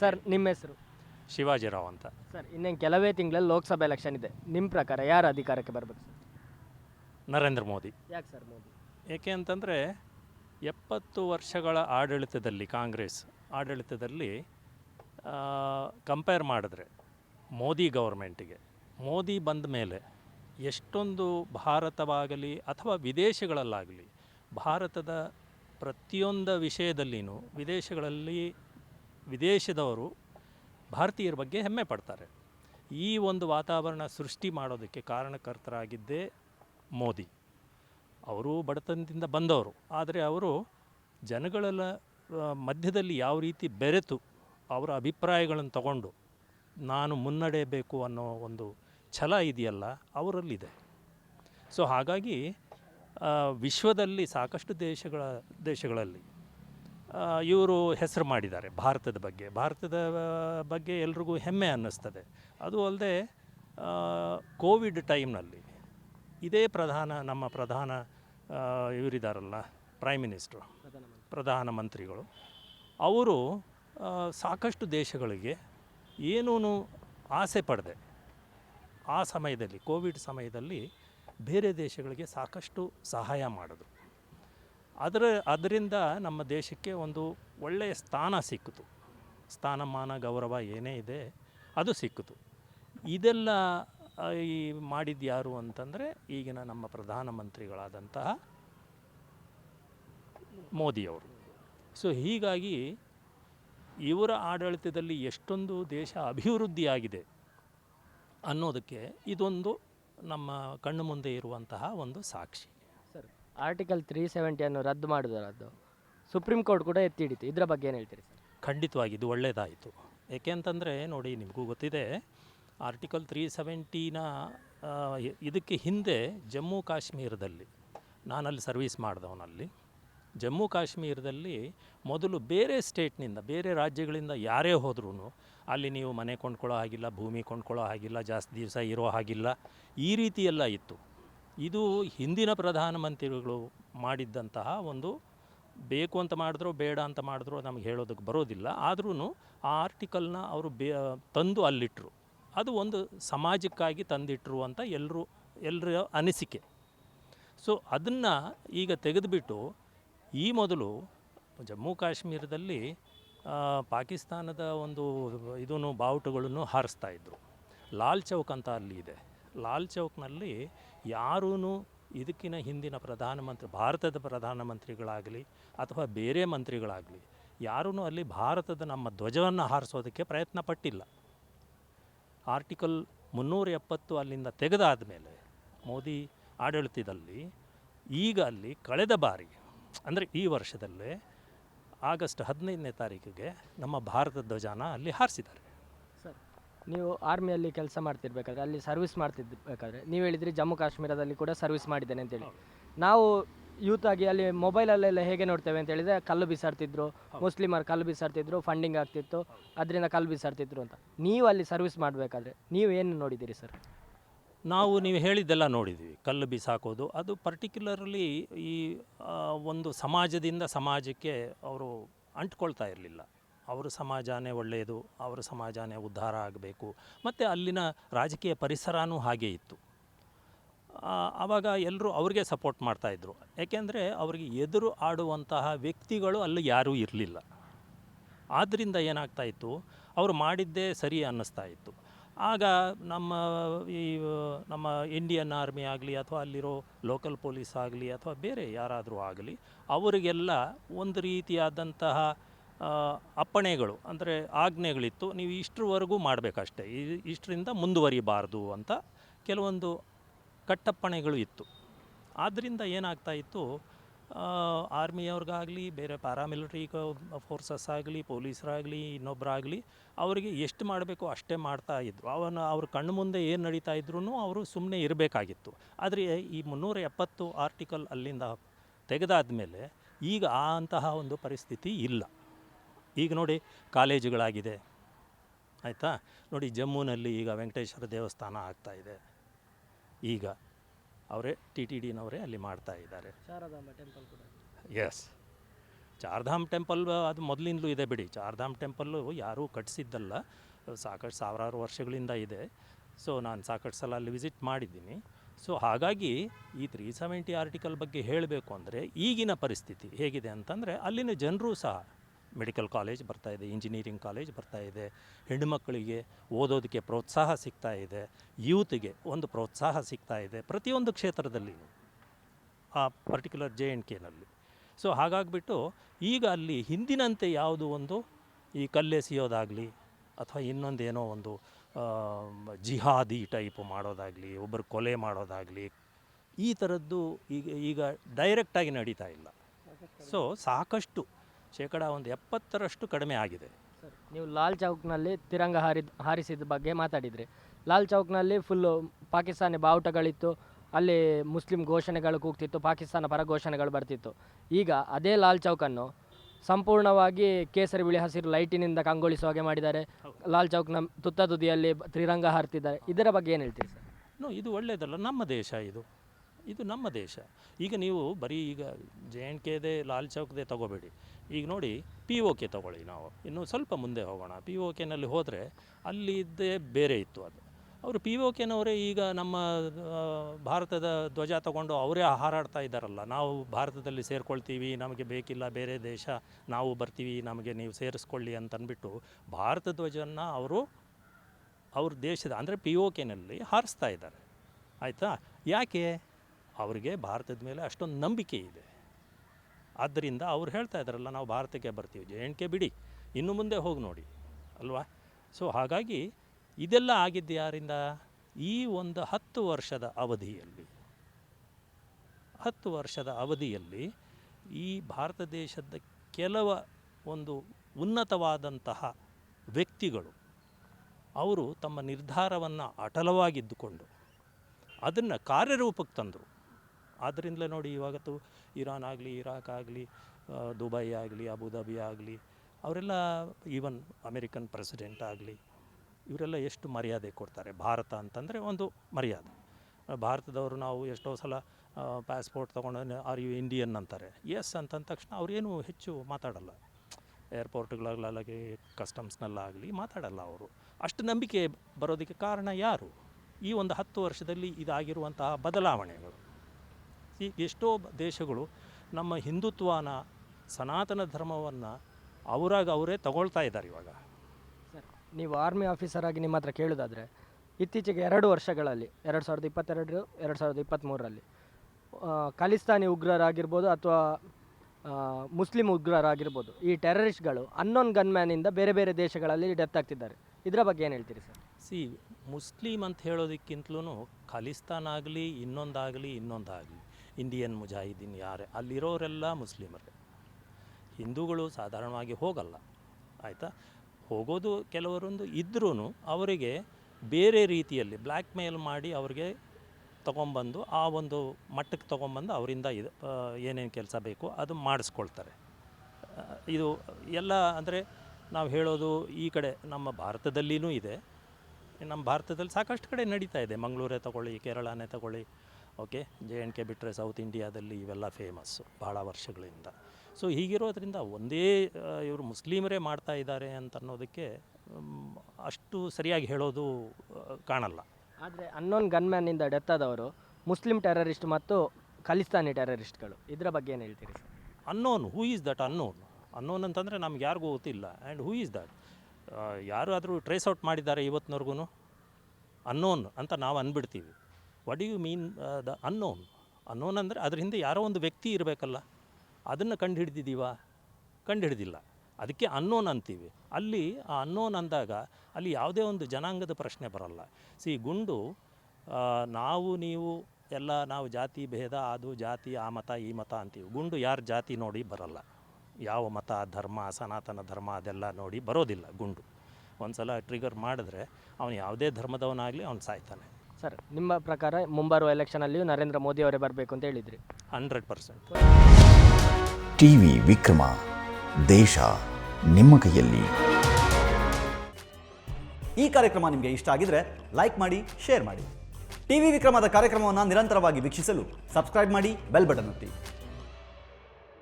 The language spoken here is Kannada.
ಸರ್ ನಿಮ್ಮ ಹೆಸರು? ಶಿವಾಜಿರಾವ್ ಅಂತ. ಸರ್ ಇನ್ನೇನು ಕೆಲವೇ ತಿಂಗಳಲ್ಲಿ ಲೋಕಸಭೆ ಎಲೆಕ್ಷನ್ ಇದೆ. ನಿಮ್ಮ ಪ್ರಕಾರ ಯಾರು ಅಧಿಕಾರಕ್ಕೆ ಬರಬೇಕು ಸರ್? ನರೇಂದ್ರ ಮೋದಿ. ಯಾಕೆ ಸರ್ ಮೋದಿ? ಏಕೆ ಅಂತಂದರೆ ಎಪ್ಪತ್ತು ವರ್ಷಗಳ ಆಡಳಿತದಲ್ಲಿ ಕಾಂಗ್ರೆಸ್ ಆಡಳಿತದಲ್ಲಿ ಕಂಪೇರ್ ಮಾಡಿದ್ರೆ ಮೋದಿ ಗೌರ್ಮೆಂಟಿಗೆ ಮೋದಿ ಬಂದ ಮೇಲೆ ಎಷ್ಟೊಂದು ಭಾರತವಾಗಲಿ ಅಥವಾ ವಿದೇಶಗಳಲ್ಲಾಗಲಿ ಭಾರತದ ಪ್ರತಿಯೊಂದು ವಿಷಯದಲ್ಲಿನೂ ವಿದೇಶಗಳಲ್ಲಿ ವಿದೇಶದವರು ಭಾರತೀಯರ ಬಗ್ಗೆ ಹೆಮ್ಮೆ ಪಡ್ತಾರೆ. ಈ ಒಂದು ವಾತಾವರಣ ಸೃಷ್ಟಿ ಮಾಡೋದಕ್ಕೆ ಕಾರಣಕರ್ತರಾಗಿದ್ದೇ ಮೋದಿ. ಅವರು ಬಡತನದಿಂದ ಬಂದವರು. ಆದರೆ ಅವರು ಜನಗಳೆಲ್ಲ ಮಧ್ಯದಲ್ಲಿ ಯಾವ ರೀತಿ ಬೆರೆತು ಅವರ ಅಭಿಪ್ರಾಯಗಳನ್ನು ತಗೊಂಡು ನಾನು ಮುನ್ನಡೆಯಬೇಕು ಅನ್ನೋ ಒಂದು ಛಲ ಇದೆಯಲ್ಲ, ಅವರಲ್ಲಿದೆ. ಸೊ ಹಾಗಾಗಿ ವಿಶ್ವದಲ್ಲಿ ಸಾಕಷ್ಟು ದೇಶಗಳ, ದೇಶಗಳಲ್ಲಿ ಇವರು ಹೆಸರು ಮಾಡಿದ್ದಾರೆ ಭಾರತದ ಬಗ್ಗೆ. ಭಾರತದ ಬಗ್ಗೆ ಎಲ್ರಿಗೂ ಹೆಮ್ಮೆ ಅನ್ನಿಸ್ತದೆ. ಅದು ಅಲ್ಲದೆ ಕೋವಿಡ್ ಟೈಮ್ನಲ್ಲಿ ಇದೇ ಪ್ರಧಾನ, ನಮ್ಮ ಪ್ರಧಾನ ಇವರಿದ್ದಾರಲ್ಲ ಪ್ರೈಮ್ ಮಿನಿಸ್ಟ್ರು ಪ್ರಧಾನಮಂತ್ರಿ ಪ್ರಧಾನಮಂತ್ರಿಗಳು ಅವರು ಸಾಕಷ್ಟು ದೇಶಗಳಿಗೆ ಏನೂ ಆಸೆ ಪಡದೆ. ಆ ಸಮಯದಲ್ಲಿ, ಕೋವಿಡ್ ಸಮಯದಲ್ಲಿ ಬೇರೆ ದೇಶಗಳಿಗೆ ಸಾಕಷ್ಟು ಸಹಾಯ ಮಾಡಿದ್ರು. ಅದರ, ಅದರಿಂದ ನಮ್ಮ ದೇಶಕ್ಕೆ ಒಂದು ಒಳ್ಳೆಯ ಸ್ಥಾನ ಸಿಕ್ಕಿತು. ಸ್ಥಾನಮಾನ, ಗೌರವ ಏನೇ ಇದೆ, ಅದು ಸಿಕ್ಕಿತು. ಇದೆಲ್ಲ ಈ ಮಾಡಿದ್ದು ಯಾರು ಅಂತಂದರೆ ಈಗಿನ ನಮ್ಮ ಪ್ರಧಾನಮಂತ್ರಿಗಳಾದಂತಹ ಮೋದಿಯವರು. ಸೊ, ಹೀಗಾಗಿ ಇವರ ಆಡಳಿತದಲ್ಲಿ ಎಷ್ಟೊಂದು ದೇಶ ಅಭಿವೃದ್ಧಿಯಾಗಿದೆ ಅನ್ನೋದಕ್ಕೆ ಇದೊಂದು ನಮ್ಮ ಕಣ್ಣು ಮುಂದೆ ಇರುವಂತಹ ಒಂದು ಸಾಕ್ಷಿ. ಆರ್ಟಿಕಲ್ ತ್ರೀ ಸೆವೆಂಟಿಯನ್ನು ರದ್ದು ಮಾಡಿದರದ್ದು ಸುಪ್ರೀಂ ಕೋರ್ಟ್ ಕೂಡ ಎತ್ತಿ ಹಿಡಿತು. ಇದರ ಬಗ್ಗೆ ಏನು ಹೇಳ್ತೀರಿ ಸರ್? ಖಂಡಿತವಾಗಿ ಇದು ಒಳ್ಳೆಯದಾಯಿತು ಏಕೆ ಅಂತಂದರೆ ನೋಡಿ, ನಿಮಗೂ ಗೊತ್ತಿದೆ ಆರ್ಟಿಕಲ್ ತ್ರೀ ಸೆವೆಂಟಿನ ಇದಕ್ಕೆ ಹಿಂದೆ ಜಮ್ಮು ಕಾಶ್ಮೀರದಲ್ಲಿ, ನಾನಲ್ಲಿ ಸರ್ವೀಸ್ ಮಾಡಿದವನಲ್ಲಿ, ಜಮ್ಮು ಕಾಶ್ಮೀರದಲ್ಲಿ ಮೊದಲು ಬೇರೆ ಸ್ಟೇಟ್ನಿಂದ, ಬೇರೆ ರಾಜ್ಯಗಳಿಂದ ಯಾರೇ ಹೋದ್ರೂ ಅಲ್ಲಿ ನೀವು ಮನೆ ಕೊಂಡ್ಕೊಳ್ಳೋ ಹಾಗಿಲ್ಲ, ಭೂಮಿ ಕೊಂಡ್ಕೊಳ್ಳೋ ಹಾಗಿಲ್ಲ, ಜಾಸ್ತಿ ದಿವಸ ಇರೋ ಹಾಗಿಲ್ಲ, ಈ ರೀತಿಯೆಲ್ಲ ಇತ್ತು. ಇದು ಹಿಂದಿನ ಪ್ರಧಾನಮಂತ್ರಿಗಳು ಮಾಡಿದ್ದಂತಹ ಒಂದು ಬೇಕು ಅಂತ ಮಾಡಿದ್ರು ಬೇಡ ಅಂತ ಮಾಡಿದ್ರು ನಮಗೆ ಹೇಳೋದಕ್ಕೆ ಬರೋದಿಲ್ಲ. ಆದ್ರೂ ಆ ಆರ್ಟಿಕಲ್ನ ಅವರು ಬೇ, ತಂದು ಅಲ್ಲಿಟ್ಟರು ಅದು ಒಂದು ಸಮಾಜಕ್ಕಾಗಿ ತಂದಿಟ್ಟರು ಅಂತ ಎಲ್ಲರೂ ಎಲ್ಲರ ಅನಿಸಿಕೆ. ಸೊ, ಅದನ್ನು ಈಗ ತೆಗೆದುಬಿಟ್ಟು ಈ ಮೊದಲು ಜಮ್ಮು ಕಾಶ್ಮೀರದಲ್ಲಿ ಪಾಕಿಸ್ತಾನದ ಒಂದು ಇದೂ ಬಾವುಟಗಳನ್ನು ಹಾರಿಸ್ತಾ ಇದ್ದರು ಲಾಲ್ ಚೌಕ್ ಅಂತ ಅಲ್ಲಿ ಇದೆ. ಲಾಲ್ ಚೌಕ್ನಲ್ಲಿ ಯಾರೂ ಇದಕ್ಕಿನ ಹಿಂದಿನ ಪ್ರಧಾನಮಂತ್ರಿ, ಭಾರತದ ಪ್ರಧಾನಮಂತ್ರಿಗಳಾಗಲಿ ಅಥವಾ ಬೇರೆ ಮಂತ್ರಿಗಳಾಗಲಿ ಯಾರೂ ಅಲ್ಲಿ ಭಾರತದ ನಮ್ಮ ಧ್ವಜವನ್ನು ಹಾರಿಸೋದಕ್ಕೆ ಪ್ರಯತ್ನ ಪಟ್ಟಿಲ್ಲ. ಆರ್ಟಿಕಲ್ ಮುನ್ನೂರ ಎಪ್ಪತ್ತು ಅಲ್ಲಿಂದ ತೆಗೆದಾದ ಮೇಲೆ ಮೋದಿ ಆಡಳಿತದಲ್ಲಿ ಈಗ ಅಲ್ಲಿ ಕಳೆದ ಬಾರಿ, ಅಂದರೆ ಈ ವರ್ಷದಲ್ಲೇ ಆಗಸ್ಟ್ ಹದಿನೈದನೇ ತಾರೀಕಿಗೆ ನಮ್ಮ ಭಾರತ ಧ್ವಜನ ಅಲ್ಲಿ ಹಾರಿಸಿದ್ದಾರೆ. ನೀವು ಆರ್ಮಿಯಲ್ಲಿ ಕೆಲಸ ಮಾಡ್ತಿರ್ಬೇಕಾದ್ರೆ, ಅಲ್ಲಿ ಸರ್ವಿಸ್ ಮಾಡ್ತಿರ್ಬೇಕಾದ್ರೆ, ನೀವು ಹೇಳಿದ್ರಿ ಜಮ್ಮು ಕಾಶ್ಮೀರದಲ್ಲಿ ಕೂಡ ಸರ್ವಿಸ್ ಮಾಡಿದ್ದೇನೆ ಅಂತೇಳಿ. ನಾವು ಯೂತ್ ಆಗಿ ಅಲ್ಲಿ ಮೊಬೈಲಲ್ಲೆಲ್ಲ ಹೇಗೆ ನೋಡ್ತೇವೆ ಅಂತ ಹೇಳಿದ್ರೆ, ಕಲ್ಲು ಬಿಸಾಡ್ತಿದ್ರು, ಮುಸ್ಲಿಮರು ಕಲ್ಲು ಬಿಸಾಡ್ತಿದ್ರು ಫಂಡಿಂಗ್ ಆಗ್ತಿತ್ತು, ಅದರಿಂದ ಕಲ್ಲು ಬಿಸಾಡ್ತಿದ್ರು ಅಂತ. ನೀವು ಅಲ್ಲಿ ಸರ್ವಿಸ್ ಮಾಡಬೇಕಾದ್ರೆ, ನೀವು ಏನು ನೋಡಿದ್ದೀರಿ ಸರ್ ನಾವು ನೀವು ಹೇಳಿದ್ದೆಲ್ಲ ನೋಡಿದ್ದೀವಿ. ಕಲ್ಲು ಬಿಸಾಕೋದು, ಅದು ಪರ್ಟಿಕ್ಯುಲರ್ಲಿ ಈ ಒಂದು ಸಮಾಜದಿಂದ ಸಮಾಜಕ್ಕೆ ಅವರು ಅಂಟ್ಕೊಳ್ತಾ ಇರಲಿಲ್ಲ. ಅವರ ಸಮಾಜನೇ ಒಳ್ಳೆಯದು, ಅವರ ಸಮಾಜನೇ ಉದ್ಧಾರ ಆಗಬೇಕು. ಮತ್ತು ಅಲ್ಲಿನ ರಾಜಕೀಯ ಪರಿಸರನೂ ಹಾಗೇ ಇತ್ತು. ಆವಾಗ ಎಲ್ಲರೂ ಅವ್ರಿಗೆ ಸಪೋರ್ಟ್ ಮಾಡ್ತಾಯಿದ್ರು ಯಾಕೆಂದರೆ ಅವರಿಗೆ ಎದುರು ಆಡುವಂತಹ ವ್ಯಕ್ತಿಗಳು ಅಲ್ಲಿ ಯಾರೂ ಇರಲಿಲ್ಲ. ಆದ್ದರಿಂದ ಏನಾಗ್ತಾ ಇತ್ತು, ಅವರು ಮಾಡಿದ್ದೇ ಸರಿ ಅನ್ನಿಸ್ತಾ ಇತ್ತು. ಆಗ ನಮ್ಮ ಈ, ನಮ್ಮ ಇಂಡಿಯನ್ ಆರ್ಮಿ ಆಗಲಿ ಅಥವಾ ಅಲ್ಲಿರೋ ಲೋಕಲ್ ಪೊಲೀಸ್ ಆಗಲಿ ಅಥವಾ ಬೇರೆ ಯಾರಾದರೂ ಆಗಲಿ, ಅವರಿಗೆಲ್ಲ ಒಂದು ರೀತಿಯಾದಂತಹ ಅಪ್ಪಣೆಗಳು, ಅಂದರೆ ಆಜ್ಞೆಗಳಿತ್ತು. ನೀವು ಇಷ್ಟರವರೆಗೂ ಮಾಡಬೇಕಷ್ಟೇ. ಇಷ್ಟರಿಂದ ಮುಂದುವರಿಬಾರ್ದು ಅಂತ ಕೆಲವೊಂದು ಕಟ್ಟಪ್ಪಣೆಗಳು ಇತ್ತು. ಆದ್ದರಿಂದ ಏನಾಗ್ತಾ ಇತ್ತು? ಆರ್ಮಿಯವ್ರಿಗಾಗಲಿ, ಬೇರೆ ಪ್ಯಾರಾಮಿಲಿಟ್ರಿ ಫೋರ್ಸಸ್ ಆಗಲಿ, ಪೊಲೀಸರಾಗಲಿ ಇನ್ನೊಬ್ಬರಾಗಲಿ ಅವರಿಗೆ ಎಷ್ಟು ಮಾಡಬೇಕು ಅಷ್ಟೇ ಮಾಡ್ತಾ ಇದ್ದರು ಅವನ, ಅವ್ರ ಕಣ್ಣು ಮುಂದೆ ಏನು ನಡೀತಾ ಇದ್ರೂ ಅವರು ಸುಮ್ಮನೆ ಇರಬೇಕಾಗಿತ್ತು. ಆದರೆ ಈ ಮುನ್ನೂರ ಎಪ್ಪತ್ತು ಆರ್ಟಿಕಲ್ ಅಲ್ಲಿಂದ ತೆಗೆದಾದ ಮೇಲೆ ಈಗ ಆ ಅಂತಹ ಒಂದು ಪರಿಸ್ಥಿತಿ ಇಲ್ಲ. ಈಗ ನೋಡಿ ಕಾಲೇಜುಗಳಾಗಿದೆ. ಆಯಿತಾ? ನೋಡಿ ಜಮ್ಮುನಲ್ಲಿ ಈಗ ವೆಂಕಟೇಶ್ವರ ದೇವಸ್ಥಾನ ಆಗ್ತಾ ಇದೆ. ಈಗ ಅವರೇ ಟಿ ಟಿ ಡಿನವರೇ ಅಲ್ಲಿ ಮಾಡ್ತಾ ಇದ್ದಾರೆ. ಟೆಂಪಲ್ ಕೂಡ. ಎಸ್ ಚಾರ್ಧಾಮ್ ಟೆಂಪಲ್ ಅದು ಮೊದಲಿಂದಲೂ ಇದೆ ಬಿಡಿ. ಚಾರ್ಧಾಮ್ ಟೆಂಪಲ್ಲು ಯಾರೂ ಕಟ್ಟಿಸಿದ್ದಲ್ಲ ಸಾಕಷ್ಟು ಸಾವಿರಾರು ವರ್ಷಗಳಿಂದ ಇದೆ. ಸೊ ನಾನು ಸಾಕಷ್ಟು ಸಲ ಅಲ್ಲಿ ವಿಸಿಟ್ ಮಾಡಿದ್ದೀನಿ. ಸೊ ಹಾಗಾಗಿ ಈ ತ್ರೀ ಸೆವೆಂಟಿ ಆರ್ಟಿಕಲ್ ಬಗ್ಗೆ ಹೇಳಬೇಕು ಅಂದರೆ ಈಗಿನ ಪರಿಸ್ಥಿತಿ ಹೇಗಿದೆ ಅಂತಂದರೆ ಅಲ್ಲಿನ ಜನರು ಸಹ ಮೆಡಿಕಲ್ ಕಾಲೇಜ್ ಬರ್ತಾ ಇದೆ, ಇಂಜಿನಿಯರಿಂಗ್ ಕಾಲೇಜ್ ಬರ್ತಾ ಇದೆ, ಹೆಣ್ಣುಮಕ್ಕಳಿಗೆ ಓದೋದಕ್ಕೆ ಪ್ರೋತ್ಸಾಹ ಸಿಗ್ತಾ ಇದೆ, ಯೂತ್ಗೆ ಒಂದು ಪ್ರೋತ್ಸಾಹ ಸಿಗ್ತಾ ಇದೆ ಪ್ರತಿಯೊಂದು ಕ್ಷೇತ್ರದಲ್ಲಿ ಆ ಪರ್ಟಿಕ್ಯುಲರ್ ಜೆ ಎನ್ ಕೆನಲ್ಲಿ ಸೊ ಹಾಗಾಗಿಬಿಟ್ಟು ಈಗ ಅಲ್ಲಿ ಹಿಂದಿನಂತೆ ಯಾವುದು ಒಂದು ಈ ಕಲ್ಲೆಸೆಯೋದಾಗಲಿ ಅಥವಾ ಇನ್ನೊಂದೇನೋ ಒಂದು ಜಿಹಾದಿ ಟೈಪ್ ಮಾಡೋದಾಗಲಿ, ಒಬ್ಬರು ಕೊಲೆ ಮಾಡೋದಾಗಲಿ, ಈ ಥರದ್ದು ಈಗ ಈಗ ಡೈರೆಕ್ಟಾಗಿ ನಡೀತಾ ಇಲ್ಲ. ಸೊ ಸಾಕಷ್ಟು ಶೇಕಡ ಒಂದು ಎಪ್ಪತ್ತರಷ್ಟು ಕಡಿಮೆ ಆಗಿದೆ. ಸರ್ ನೀವು ಲಾಲ್ ಚೌಕ್ನಲ್ಲಿ ತಿರಂಗ ಹಾರಿದ ಹಾರಿಸಿದ ಬಗ್ಗೆ ಮಾತಾಡಿದರೆ. ಲಾಲ್ ಚೌಕ್ನಲ್ಲಿ ಫುಲ್ಲು ಪಾಕಿಸ್ತಾನಿ ಬಾವುಟಗಳಿತ್ತು ಅಲ್ಲಿ ಮುಸ್ಲಿಂ ಘೋಷಣೆಗಳು ಕೂಗ್ತಿತ್ತು ಪಾಕಿಸ್ತಾನ ಪರ ಘೋಷಣೆಗಳು ಬರ್ತಿತ್ತು. ಈಗ ಅದೇ ಲಾಲ್ ಚೌಕನ್ನು ಸಂಪೂರ್ಣವಾಗಿ ಕೇಸರಿ ಬಿಳಿ ಹಸಿರು ಲೈಟಿನಿಂದ ಕಂಗೊಳಿಸುವ ಹಾಗೆ ಮಾಡಿದ್ದಾರೆ. ಲಾಲ್ ಚೌಕ್ನ ತುತ್ತ ತುದಿಯಲ್ಲಿ ತ್ರಿರಂಗ ಹಾರ್ತಿದ್ದಾರೆ ಇದರ ಬಗ್ಗೆ ಏನು ಹೇಳ್ತೀರಿ ಸರ್? ನೋ ಇದು ಒಳ್ಳೆಯದಲ್ಲ ನಮ್ಮ ದೇಶ ಇದು. ಇದು ನಮ್ಮ ದೇಶ. ಈಗ ನೀವು ಬರೀ ಈಗ ಜೆ ಎನ್ ಕೆದೇ ಲಾಲ್ ಚೌಕ್ದೇ ತಗೋಬೇಡಿ. ಈಗ ನೋಡಿ ಪಿ ಓ ಕೆ ತಗೊಳ್ಳಿ ನಾವು. ಇನ್ನು ಸ್ವಲ್ಪ ಮುಂದೆ ಹೋಗೋಣ. ಪಿ ಓ ಕೆನಲ್ಲಿ ಹೋದರೆ ಅಲ್ಲಿದ್ದೇ ಬೇರೆ ಇತ್ತು ಅದು. ಅವರು ಪಿ ಓ ಕೆನವರೇ ಈಗ ನಮ್ಮ ಭಾರತದ ಧ್ವಜ ತಗೊಂಡು ಅವರೇ ಹಾರಾಡ್ತಾ ಇದ್ದಾರಲ್ಲ. ನಾವು ಭಾರತದಲ್ಲಿ ಸೇರ್ಕೊಳ್ತೀವಿ, ನಮಗೆ ಬೇಕಿಲ್ಲ, ಬೇರೆ ದೇಶ, ನಾವು ಬರ್ತೀವಿ, ನಮಗೆ ನೀವು ಸೇರಿಸ್ಕೊಳ್ಳಿ ಅಂತ ಅಂದ್ಬಿಟ್ಟು ಭಾರತ ಧ್ವಜವನ್ನು ಅವರು, ಅವ್ರ ದೇಶದ, ಅಂದರೆ ಪಿ ಓ ಕೆನಲ್ಲಿ ಹಾರಿಸ್ತಾ ಇದ್ದಾರೆ. ಆಯಿತಾ? ಯಾಕೆ? ಅವರಿಗೆ ಭಾರತದ ಮೇಲೆ ಅಷ್ಟೊಂದು ನಂಬಿಕೆ ಇದೆ. ಆದ್ದರಿಂದ ಅವ್ರು ಹೇಳ್ತಾ ಇದ್ದಾರಲ್ಲ, ನಾವು ಭಾರತಕ್ಕೆ ಬರ್ತೀವಿ. ಜೆ ಎನ್ ಕೆ ಬಿಡಿ, ಇನ್ನು ಮುಂದೆ ಹೋಗಿ ನೋಡಿ, ಅಲ್ವಾ? ಸೊ ಹಾಗಾಗಿ ಇದೆಲ್ಲ ಆಗಿದ್ದು ಯಾರಿಂದ? ಈ ಒಂದು ಹತ್ತು ವರ್ಷದ ಅವಧಿಯಲ್ಲಿ, ಹತ್ತು ವರ್ಷದ ಅವಧಿಯಲ್ಲಿ ಈ ಭಾರತ ದೇಶದ ಕೆಲವ ಒಂದು ಉನ್ನತವಾದಂತಹ ವ್ಯಕ್ತಿಗಳು, ಅವರು ತಮ್ಮ ನಿರ್ಧಾರವನ್ನು ಅಟಲವಾಗಿದ್ದುಕೊಂಡು, ಅದನ್ನು ಕಾರ್ಯರೂಪಕ್ಕೆ ತಂದರು. ಆದ್ದರಿಂದಲೇ ನೋಡಿ ಇವಾಗತ್ತು ಇರಾನ್ ಆಗಲಿ, ಇರಾಕ್ ಆಗಲಿ ದುಬೈ ಆಗಲಿ, ಅಬುದಾಬಿ ಆಗಲಿ, ಅವರೆಲ್ಲ ಈವನ್ ಅಮೇರಿಕನ್ ಪ್ರೆಸಿಡೆಂಟ್ ಆಗಲಿ, ಇವರೆಲ್ಲ ಎಷ್ಟು ಮರ್ಯಾದೆ ಕೊಡ್ತಾರೆ? ಭಾರತ ಅಂತಂದರೆ ಒಂದು ಮರ್ಯಾದೆ. ಭಾರತದವರು ನಾವು ಎಷ್ಟೋ ಸಲ ಪಾಸ್ಪೋರ್ಟ್ ತೊಗೊಂಡು ಆರ್ ಯು ಇಂಡಿಯನ್ ಅಂತಾರೆ. ಎಸ್ ಅಂತಂದ ತಕ್ಷಣ ಅವರೇನು ಹೆಚ್ಚು ಮಾತಾಡಲ್ಲ. ಏರ್ಪೋರ್ಟ್ಗಳಲ್ಲಾಗಲಿ ಕಸ್ಟಮ್ಸ್ನಲ್ಲಾಗಲಿ ಮಾತಾಡಲ್ಲ ಅವರು. ಅಷ್ಟು ನಂಬಿಕೆ ಬರೋದಕ್ಕೆ ಕಾರಣ ಯಾರು? ಈ ಒಂದು ಹತ್ತು ವರ್ಷದಲ್ಲಿ ಇದಾಗಿರುವಂತಹ ಬದಲಾವಣೆಗಳು. ಈ ಎಷ್ಟೋ ದೇಶಗಳು ನಮ್ಮ ಹಿಂದುತ್ವನ ಸನಾತನ ಧರ್ಮವನ್ನು ಅವರಾಗ ಅವರೇ ತಗೊಳ್ತಾ ಇದ್ದಾರೆ ಇವಾಗ. ಸರ್ ನೀವು ಆರ್ಮಿ ಆಫೀಸರ್ ಆಗಿ ನಿಮ್ಮ ಹತ್ರ ಕೇಳೋದಾದರೆ ಇತ್ತೀಚೆಗೆ ಎರಡು ವರ್ಷಗಳಲ್ಲಿ ಎರಡು ಸಾವಿರದ ಇಪ್ಪತ್ತೆರಡು ಎರಡು ಸಾವಿರದ ಇಪ್ಪತ್ತ್ಮೂರರಲ್ಲಿ ಖಾಲಿಸ್ತಾನಿ ಉಗ್ರರಾಗಿರ್ಬೋದು ಅಥವಾ ಮುಸ್ಲಿಂ ಉಗ್ರರಾಗಿರ್ಬೋದು ಈ ಟೆರರಿಸ್ಟ್ಗಳು ಅನ್ನೋನ್ ಗನ್ಮ್ಯಾನಿಂದ ಬೇರೆ ಬೇರೆ ದೇಶಗಳಲ್ಲಿ ಡೆತ್ ಆಗ್ತಿದ್ದಾರೆ. ಇದರ ಬಗ್ಗೆ ಏನು ಹೇಳ್ತೀರಿ ಸರ್? ಸಿ ಮುಸ್ಲಿಂ ಅಂತ ಹೇಳೋದಕ್ಕಿಂತಲೂ ಖಲಿಸ್ತಾನ್ ಆಗಲಿ ಇನ್ನೊಂದಾಗಲಿ ಇನ್ನೊಂದಾಗಲಿ. ಇಂಡಿಯನ್ ಮುಜಾಹಿದೀನ್ ಯಾರೇ, ಅಲ್ಲಿರೋರೆಲ್ಲ ಮುಸ್ಲಿಮರೇ. ಹಿಂದೂಗಳು ಸಾಧಾರಣವಾಗಿ ಹೋಗಲ್ಲ, ಆಯಿತಾ? ಹೋಗೋದು ಕೆಲವರೊಂದು ಇದ್ರೂ ಅವರಿಗೆ ಬೇರೆ ರೀತಿಯಲ್ಲಿ ಬ್ಲ್ಯಾಕ್ ಮೇಲ್ ಮಾಡಿ ಅವ್ರಿಗೆ ತೊಗೊಂಬಂದು, ಆ ಒಂದು ಮಟ್ಟಕ್ಕೆ ತೊಗೊಂಬಂದು ಅವರಿಂದ ಇದು ಏನೇನು ಕೆಲಸ ಬೇಕು ಅದು ಮಾಡಿಸ್ಕೊಳ್ತಾರೆ. ಇದು ಎಲ್ಲ ಅಂದರೆ ನಾವು ಹೇಳೋದು ಈ ಕಡೆ ನಮ್ಮ ಭಾರತದಲ್ಲಿಯೂ ಇದೆ. ನಮ್ಮ ಭಾರತದಲ್ಲಿ ಸಾಕಷ್ಟು ಕಡೆ ನಡೀತಾ ಇದೆ. ಮಂಗಳೂರೇ ತಗೊಳ್ಳಿ, ಕೇರಳನೇ ತಗೊಳ್ಳಿ ಓಕೆ ಜೆ ಎನ್ ಕೆ ಬಿಟ್ಟರೆ ಸೌತ್ ಇಂಡಿಯಾದಲ್ಲಿ ಇವೆಲ್ಲ ಫೇಮಸ್ಸು ಭಾಳ ವರ್ಷಗಳಿಂದ. ಸೊ ಹೀಗಿರೋದ್ರಿಂದ ಒಂದೇ ಇವರು ಮುಸ್ಲಿಮರೇ ಮಾಡ್ತಾ ಇದ್ದಾರೆ ಅಂತ ಅನ್ನೋದಕ್ಕೆ ಅಷ್ಟು ಸರಿಯಾಗಿ ಹೇಳೋದು ಕಾಣಲ್ಲ. ಆದರೆ ಅನ್ನೋನ್ ಗನ್ಮ್ಯಾನಿಂದ ಡೆತ್ ಆದವರು ಮುಸ್ಲಿಂ ಟೆರರಿಸ್ಟ್ ಮತ್ತು ಖಲಿಸ್ತಾನಿ ಟೆರರಿಸ್ಟ್ಗಳು ಇದರ ಬಗ್ಗೆ ಏನು ಹೇಳ್ತೀರಿ sir? Unknown who is that unknown unknown ಅಂತಂದರೆ ನಮ್ಗೆ ಯಾರಿಗೂ ಗೊತ್ತಿಲ್ಲ. ಆ್ಯಂಡ್ ಹೂ ಈಸ್ ದಟ್ ಯಾರಾದರೂ ಟ್ರೇಸ್ ಔಟ್ ಮಾಡಿದ್ದಾರೆ ಇವತ್ತಿನವರೆಗೂ ಅನ್ನೋನ್ ಅಂತ ನಾವು ಅಂದ್ಬಿಡ್ತೀವಿ what you mean the unknown unknown ಅಂದರೆ ಅದ್ರ ಹಿಂದೆ ಯಾರೋ ಒಂದು ವ್ಯಕ್ತಿ ಇರಬೇಕಲ್ಲ, ಅದನ್ನು ಕಂಡು ಹಿಡ್ದಿದ್ದೀವ ಕಂಡು ಹಿಡ್ದಿಲ್ಲ ಅದಕ್ಕೆ ಅನ್ನೋನ್ ಅಂತೀವಿ. ಅಲ್ಲಿ ಆ ಅನ್ನೋನ್ ಅಂದಾಗ ಅಲ್ಲಿ ಯಾವುದೇ ಒಂದು ಜನಾಂಗದ ಪ್ರಶ್ನೆ ಬರಲ್ಲ. ಸಿ ಗುಂಡು ನಾವು, ನೀವು, ಎಲ್ಲ, ನಾವು ಜಾತಿ, ಭೇದ, ಅದು, ಜಾತಿ, ಆ ಮತ, ಈ ಮತ ಅಂತೀವಿ. ಗುಂಡು ಯಾರ ಜಾತಿ ನೋಡಿ ಬರಲ್ಲ. ಯಾವ ಮತ, ಧರ್ಮ, ಸನಾತನ ಧರ್ಮ ಅದೆಲ್ಲ ನೋಡಿ ಬರೋದಿಲ್ಲ ಗುಂಡು. ಒಂದು ಸಲ ಟ್ರಿಗರ್ ಮಾಡಿದ್ರೆ ಅವನು ಯಾವುದೇ ಧರ್ಮದವನಾಗಲಿ ಅವನು ಸಾಯ್ತಾನೆ. ಸರ್ ನಿಮ್ಮ ಪ್ರಕಾರ ಮುಂಬರುವ ಎಲೆಕ್ಷನಲ್ಲಿಯೂ ನರೇಂದ್ರ ಮೋದಿ ಅವರೇ ಬರಬೇಕು ಅಂತ ಹೇಳಿದ್ರಿ? Hundred percent. ಟಿವಿ ವಿಕ್ರಮ ದೇಶ ನಿಮ್ಮ ಕೈಯಲ್ಲಿ. ಈ ಕಾರ್ಯಕ್ರಮ ನಿಮಗೆ ಇಷ್ಟ ಆಗಿದ್ರೆ ಲೈಕ್ ಮಾಡಿ ಶೇರ್ ಮಾಡಿ. ಟಿವಿ ವಿಕ್ರಮದ ಕಾರ್ಯಕ್ರಮವನ್ನು ನಿರಂತರವಾಗಿ ವೀಕ್ಷಿಸಲು ಸಬ್ಸ್ಕ್ರೈಬ್ ಮಾಡಿ ಬೆಲ್ ಬಟನ್ ಒತ್ತಿ.